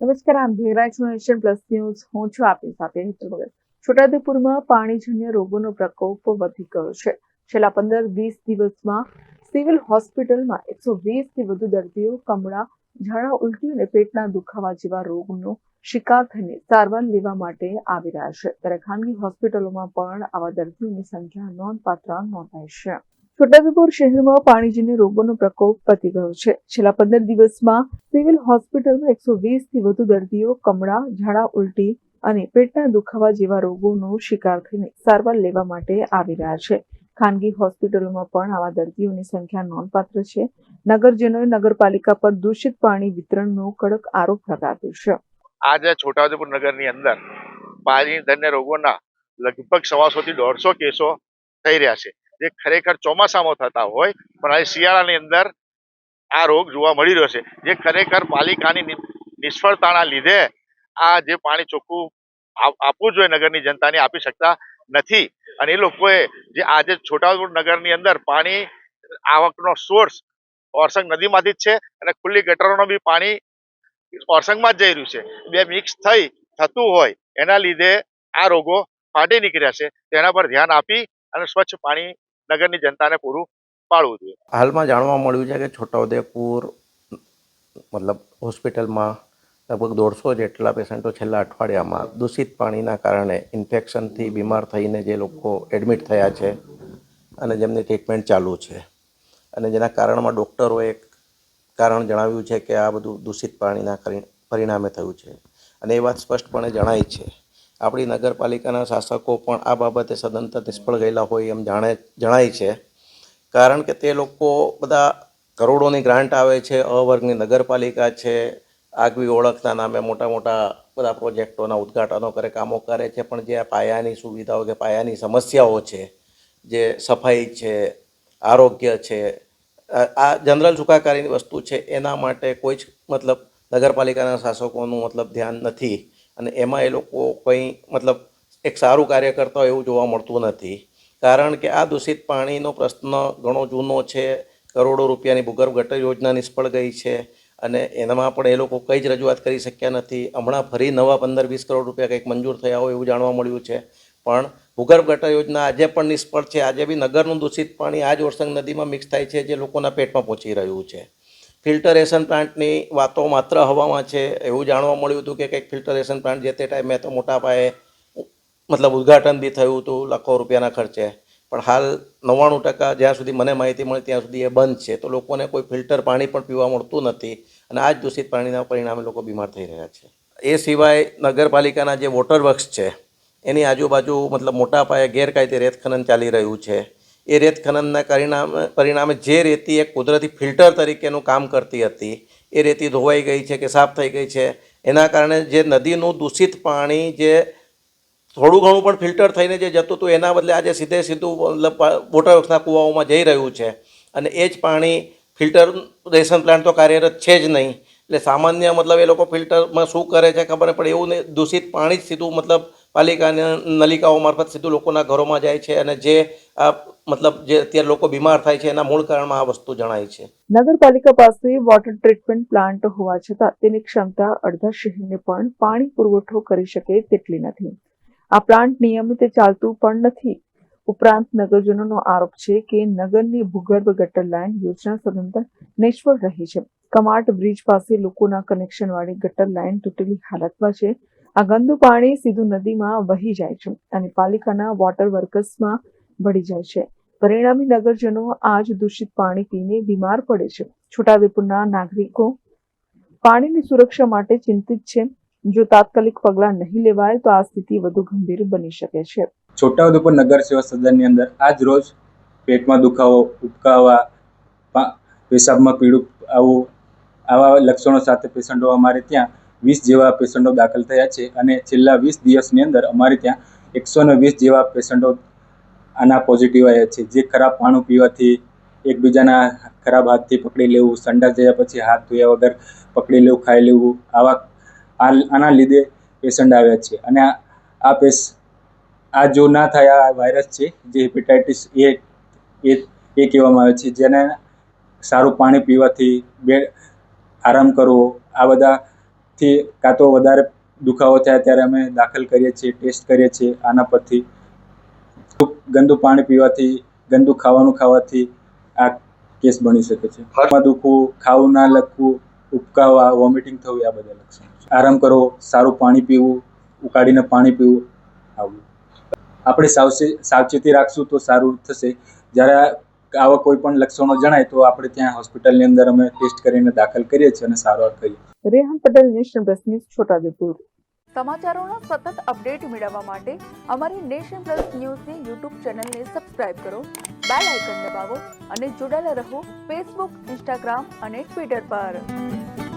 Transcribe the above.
નમસ્કાર, આમ ભેરા છું પ્લસ ન્યૂઝ હું છું આપની સાથે હેતુ ભગત. છોટાઉદેપુરમાં પાણીજન્ય રોગોનો પ્રકોપ વધી ગયો છે. છેલ્લા પંદર, વીસ દિવસમાં સિવિલ હોસ્પિટલમાં એકસો વીસથી વધુ દર્દીઓ કમળા, ઝાડા, ઉલટી અને પેટના દુખાવા જેવા રોગનો શિકાર થઈને સારવાર લેવા માટે આવી રહ્યા છે. ત્યારે ખાનગી હોસ્પિટલોમાં પણ આવા દર્દીઓની સંખ્યા નોંધપાત્ર નોંધાઈ છે. છોટાઉદેપુર શહેરમાં પાણીજન્ય રોગોનો પ્રકોપ વધી ગયો છે. છેલ્લા પંદર દિવસમાં સિવિલ હોસ્પિટલમાં એકસો વીસથી વધુ દર્દીઓ કમળા, ઝાડા ઉલટી અને પેટના દુખાવા જેવા રોગોનો શિકાર થઈને સારવાર લેવા માટે આવી રહ્યા છે. ખાનગી હોસ્પિટલોમાં પણ આવા દર્દીઓની સંખ્યા નોંધપાત્ર છે. નગરજનોએ નગરપાલિકા પર દૂષિત પાણી વિતરણનો કડક આરોપ લગાવ્યો છે. આજે છોટાઉદેપુર નગરની અંદર પાણીજન્ય રોગોના લગભગ સવાસો થી દોઢસો કેસો થઈ રહ્યા છે. જે ખરેખર ચોમાસામાં થતા હોય, પણ આજે શિયાળાની અંદર આ રોગ જોવા મળી રહ્યો છે. જે ખરેખર પાલિકાની નિષ્ફળતાના લીધે આ જે પાણી ચોખ્ખું આપ- આપવું જોઈએ નગરની જનતાને આપી શકતા નથી. અને એ લોકોએ જે આજે છોટાઉદેપુર નગરની અંદર પાણી આવકનો સોર્સ ઓરસંગ નદીમાંથી જ છે અને ખુલ્લી ગટરોનું બી પાણી ઓરસંગમાં જ જઈ રહ્યું છે. બે મિક્સ થઈ થતું હોય એના લીધે આ રોગો ફાટી નીકળ્યા છે. તેના પર ધ્યાન આપી અને સ્વચ્છ પાણી નગરની જનતાને પૂરું પાડવું જોઈએ. હાલમાં જાણવા મળ્યું છે કે છોટાઉદેપુર, મતલબ હોસ્પિટલમાં લગભગ દોઢસો જેટલા પેશન્ટો છેલ્લા અઠવાડિયામાં દૂષિત પાણીના કારણે ઇન્ફેક્શનથી બીમાર થઈને જે લોકો એડમિટ થયા છે અને જેમની ટ્રીટમેન્ટ ચાલુ છે. અને જેના કારણમાં ડૉક્ટરોએ એક કારણ જણાવ્યું છે કે આ બધું દૂષિત પાણીના પરિણામે થયું છે. અને એ વાત સ્પષ્ટપણે જણાય છે. આપણી નગરપાલિકાના શાસકો પણ આ બાબતે સદંતર નિષ્ફળ ગયેલા હોય એમ જાણે, જણાય છે. કારણ કે તે લોકો બધા કરોડોની ગ્રાન્ટ આવે છે અ વર્ગની નગરપાલિકા છે, આગવી ઓળખના નામે મોટા મોટા બધા પ્રોજેક્ટોના ઉદ્ઘાટનો કરે, કામો કરે છે, પણ જે આ પાયાની સુવિધાઓ કે પાયાની સમસ્યાઓ છે, જે સફાઈ છે, આરોગ્ય છે આ જનરલ સુખાકારીની વસ્તુ છે, એના માટે કોઈ જ મતલબ નગરપાલિકાના શાસકોનું મતલબ ધ્યાન નથી. અને એમાં એ લોકો કંઈ મતલબ એક સારું કાર્ય કરતા હોય એવું જોવા મળતું નથી. કારણ કે આ દૂષિત પાણીનો પ્રશ્ન ઘણો જૂનો છે, કરોડો રૂપિયાની ભૂગર્ભ ગટર યોજના નિષ્ફળ ગઈ છે અને એનામાં પણ એ લોકો કંઈ જ રજૂઆત કરી શક્યા નથી. હમણાં ફરી નવા પંદર વીસ કરોડ રૂપિયા કંઈક મંજૂર થયા હોય એવું જાણવા મળ્યું છે. પણ ભૂગર્ભ ગટર યોજના આજે પણ નિષ્ફળ છે. આજે બી નગરનું દૂષિત પાણી આ જ ઓરસંગ નદીમાં મિક્સ થાય છે, જે લોકોના પેટમાં પહોંચી રહ્યું છે. ફિલ્ટરેશન પ્લાન્ટની વાતો માત્ર હવામાં છે, એવું જાણવા મળ્યું હતું કે કંઈક ફિલ્ટરેશન પ્લાન્ટ જે તે ટાઈમે તો મોટા પાયે મતલબ ઉદ્ઘાટન બી થયું હતું લાખો રૂપિયાના ખર્ચે. પણ હાલ નવ્વાણું ટકા જ્યાં સુધી મને માહિતી મળી ત્યાં સુધી એ બંધ છે. તો લોકોને કોઈ ફિલ્ટર પાણી પણ પીવા મળતું નથી અને આ જ દૂષિત પાણીના પરિણામે લોકો બીમાર થઈ રહ્યા છે. એ સિવાય નગરપાલિકાના જે વોટર વર્ક્સ છે, એની આજુબાજુ મતલબ મોટા પાયે ગેરકાયદે રેત ખનન ચાલી રહ્યું છે. એ રેત ખનનના પરિણામે પરિણામે જે રેતી એક કુદરતી ફિલ્ટર તરીકેનું કામ કરતી હતી, એ રેતી ધોવાઈ ગઈ છે કે સાફ થઈ ગઈ છે. એના કારણે જે નદીનું દૂષિત પાણી જે થોડું ઘણું પણ ફિલ્ટર થઈને જે જતું હતું, એના બદલે આજે સીધે સીધું મતલબ વોટર વર્ક્સના કૂવાઓમાં જઈ રહ્યું છે. અને એ જ પાણી ફિલ્ટર રેશન પ્લાન્ટ તો કાર્યરત છે જ નહીં. એટલે સામાન્ય મતલબ એ લોકો ફિલ્ટરમાં શું કરે છે ખબર પડે એવું નહીં દૂષિત પાણી જ સીધું મતલબ પાલિકાના નલિકાઓ મારફત સીધું લોકોના ઘરોમાં જાય છે અને જે આ મતલબ જે અત્યારે લોકો બીમાર થાય છે એના મૂળ કારણમાં આ વસ્તુ જણાય છે. નગરપાલિકા પાસે વોટર ટ્રીટમેન્ટ પ્લાન્ટ હોવા છતાં તેની ક્ષમતા અડધા શહેરને પણ પાણી પુરવઠો કરી શકે તેટલી નથી. આ પ્લાન્ટ નિયમિત ચાલતું પણ નથી. ઉપરાંત નગરજનોનો આરોપ છે કે નગરની ભૂગર્ભ ગટર લાઇન યોજના સદંતર નિષ્ફળ રહી છે. કમાટ બ્રિજ પાસે લોકોના કનેક્શન વાળી ગટર લાઇન તૂટેલી હાલતમાં છે. આ ગંદુ પાણી સીધું નદીમાં વહી જાય છે અને પાલિકાના વોટર વર્કર્સમાં ભળી જાય છે. પરિણામે નગરજનો આ જ દૂષિત પાણી પીને બીમાર પડે છે. છોટાઉદેપુરના નાગરિકો પાણીની સુરક્ષા માટે ચિંતિત છે. જો તાત્કાલિક પગલાં નહીં લેવાય તો આ સ્થિતિ વધુ ગંભીર બની શકે છે. છોટાઉદેપુર નગર સેવા સદનની અંદર આજ રોજ પેટમાં દુખાવો, ઉબકાવા પેશાબમાં પીળું આવું આવા લક્ષણો સાથે પેશન્ટો અમારે ત્યાં વીસ જેવા પેશન્ટો દાખલ થયા છે અને છેલ્લા વીસ દિવસની અંદર અમારે ત્યાં એકસો વીસ જેવા પેશન્ટો આના પોઝિટિવ આવ્યા છે. જે ખરાબ પાણી પીવાથી એકબીજાના ખરાબ હાથથી પકડી લેવું, સંડાસ જયા પછી હાથ ધોયા વગર પકડી લેવું, ખાઈ લેવું, આવા આના લીધે પેશન્ટ આવ્યા છે. અને આ આ પેશ આ જો ના થાય આ વાયરસ છે, જે હેપેટાઇટિસ એ એ એ કહેવામાં આવે છે, જેને સારું પાણી પીવાથી બે આરામ કરવો, આ બધા થી કાં તો વધારે દુખાવો થાય ત્યારે અમે દાખલ કરીએ છીએ ટેસ્ટ કરીએ છીએ આના પરથી. ગંદુ પાણી પીવાથી ગંદુ ખાવાનું ખાવાથી આ કેસ બની શકે છે. હાથમાં દુખવું ખાવું ના લખવું ઉબકાવા વોમિટિંગ થવું આ બધા લક્ષણો છે. આરામ કરવો સારું પાણી પીવું ઉકાળીને પાણી પીવું આવું. આપણે સાવચે સાવચેતી રાખશું તો સારું થશે. જ્યારે આવા કોઈ પણ લક્ષણો જણાય તો આપણે ત્યાં હોસ્પિટલની અંદર અમે ટેસ્ટ કરીને દાખલ કરીએ છીએ અને સારવાર કરીએ Rehan Patel national plus news Chhota Udaipur. સમાચારોના સતત અપડેટ મેળવવા માટે અમારી નેશન પ્લસ ન્યૂઝની યુટ્યુબ ચેનલને સબસ્ક્રાઇબ કરો બેલ આઇકન દબાવો અને જોડાયેલા રહો ફેસબુક ઇન્સ્ટાગ્રામ અને ટ્વિટર પર.